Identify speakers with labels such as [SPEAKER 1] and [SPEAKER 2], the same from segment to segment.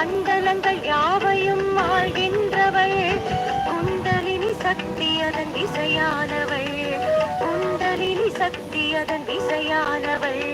[SPEAKER 1] அந்தனங்கள் யாவையும் ஆழ்கின்றவள் குண்டலினி சக்தி அதன் இசையானவள். குண்டலினி சக்தி அதன் இசையானவள்.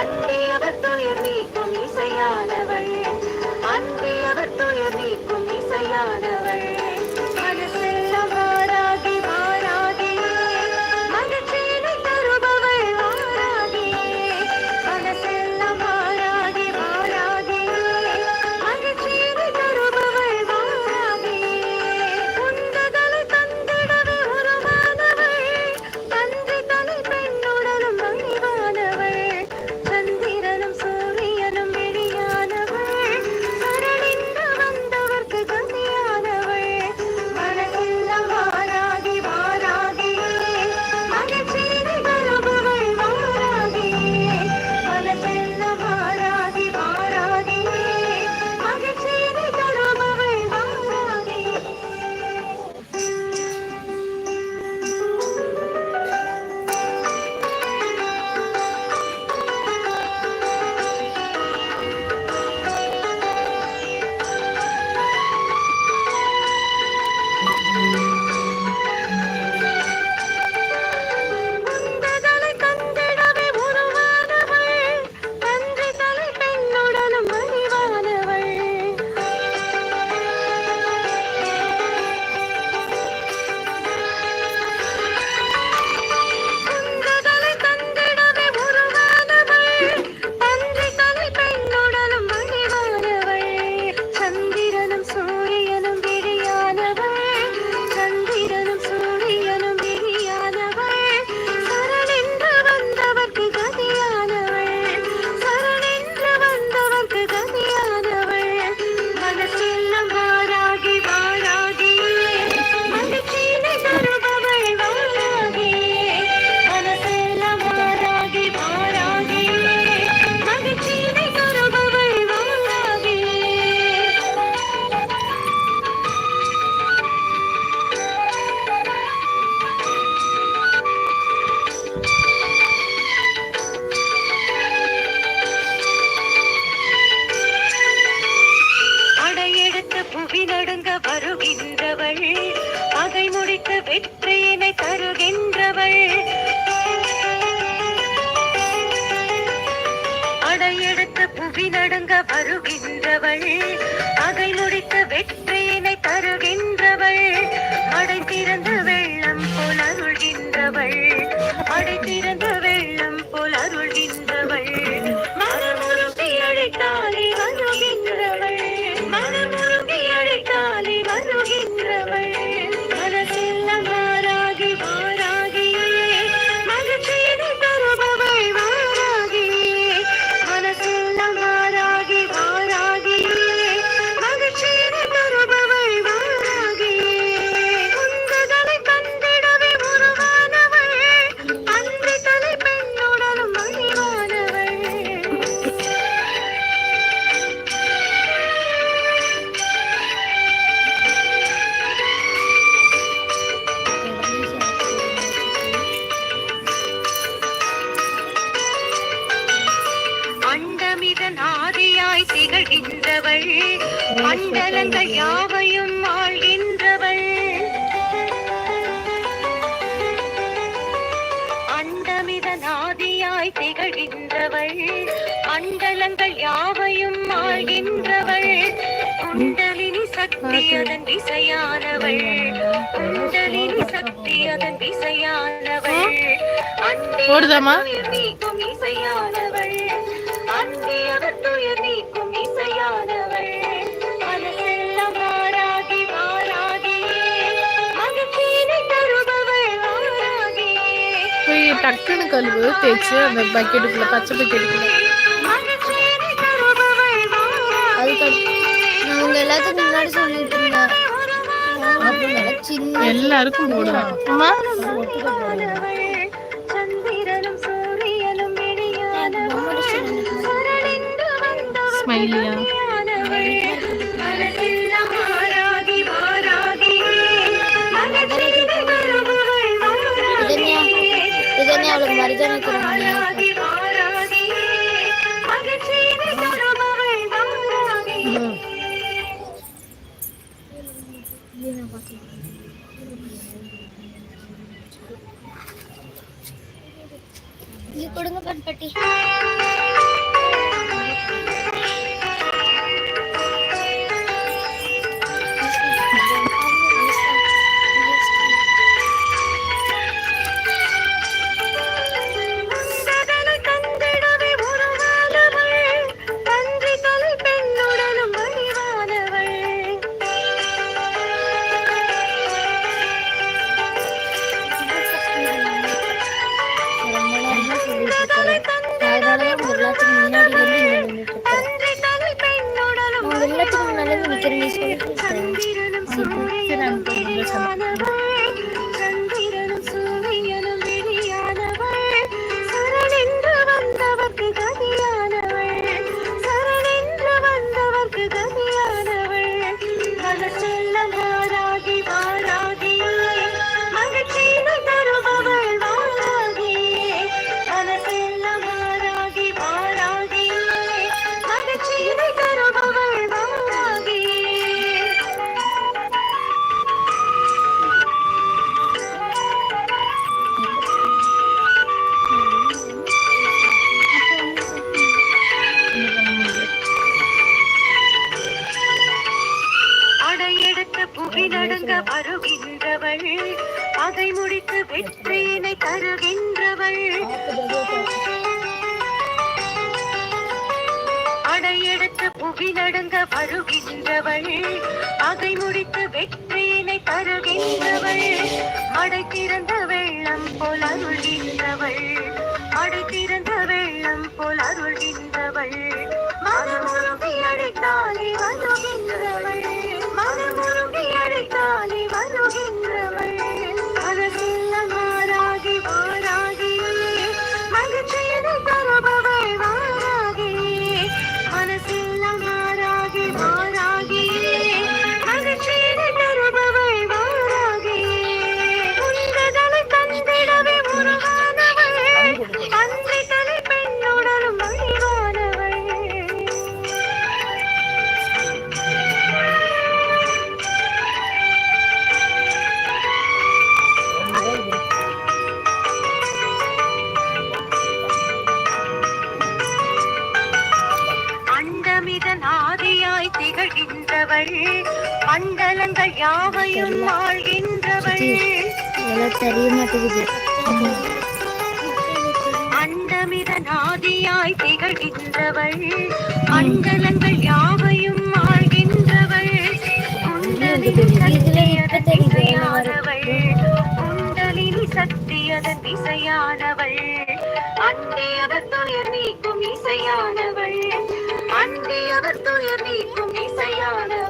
[SPEAKER 1] அன்பே அவர் துயர் நீக்கும் இசையானவள். அன்பே அவர் துயர் நீக்கும் இசையானவள். வருகின்றவள். பகை முடித்த வெற்றியினை தருகின்றவள். மடை திறந்து உலகங்கள் யாவையும் ஆழ்கின்றவள் அண்டமிதன் ஆதியாய் திகழ்கின்றவள். அண்டலங்கள் யாவையும் ஆழ்கின்றவள் குண்டலினி சக்தி அதன் திசையானவள் குண்டலினி சக்தி அதன் விசையானவள். அண்டே இசையானவள். அண்டே அவர்
[SPEAKER 2] டக்குன்னு கழுவு தேய்ச்சி அந்த பக்கெட்டுக்குள்ள பச்சை பக்கெட்டுக்குள்ளே
[SPEAKER 3] அவங்க எல்லாத்துக்கும் முன்னாடி சொல்லிட்டு இருந்தேன்.
[SPEAKER 2] எல்லாருக்கும் போடுவேன் ஸ்மைலியா
[SPEAKER 4] முன்னாடி
[SPEAKER 1] கூவி நடந்த வருகின்றவள். அதை முடித்த வெற்றியினை தருகின்றவள். அடை திறந்த வெள்ளம் போல் அருள்கின்றவள். அடை திறந்த வெள்ளம் போல் அருள்கின்றவள். மனமுருகி அடைத்தாலே வருகின்றவள். மனமுருகி திகழ்கின்றவள். மண்டலங்கள் யாவையும் ஆள்கின்றவள்
[SPEAKER 4] இதெல்லாம் தெரிய மாட்டேங்குது
[SPEAKER 1] அண்டமிதன் ஆதியாய் திகழ்கின்றவள். மண்டலங்கள் யாவையும் ஆள்கின்றவள் குண்டலினி சக்தியதன் திசையானவள் குண்டலினி சக்தியதன் திசையானவள் அண்டியவர் துயர் நீக்கும் இசையானவள். அண்டியவர் துயர் நீக்கும் no, no,
[SPEAKER 4] no.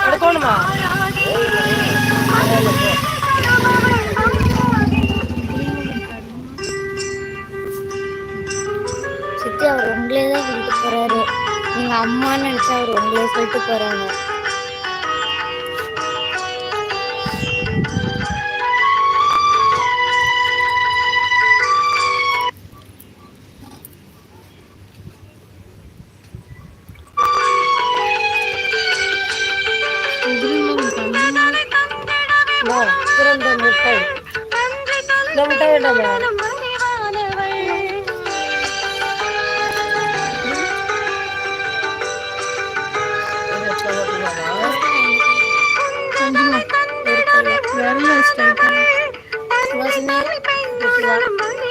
[SPEAKER 4] எடுக்கணுமா? சித்தி அவர் உங்களே தான் சொல்லிட்டு போறாரு. நீங்க அம்மான்னு நினைச்சா அவர் உங்களே சொல்லிட்டு போறாங்க
[SPEAKER 2] Very nice, thank you.
[SPEAKER 1] Wasn't it?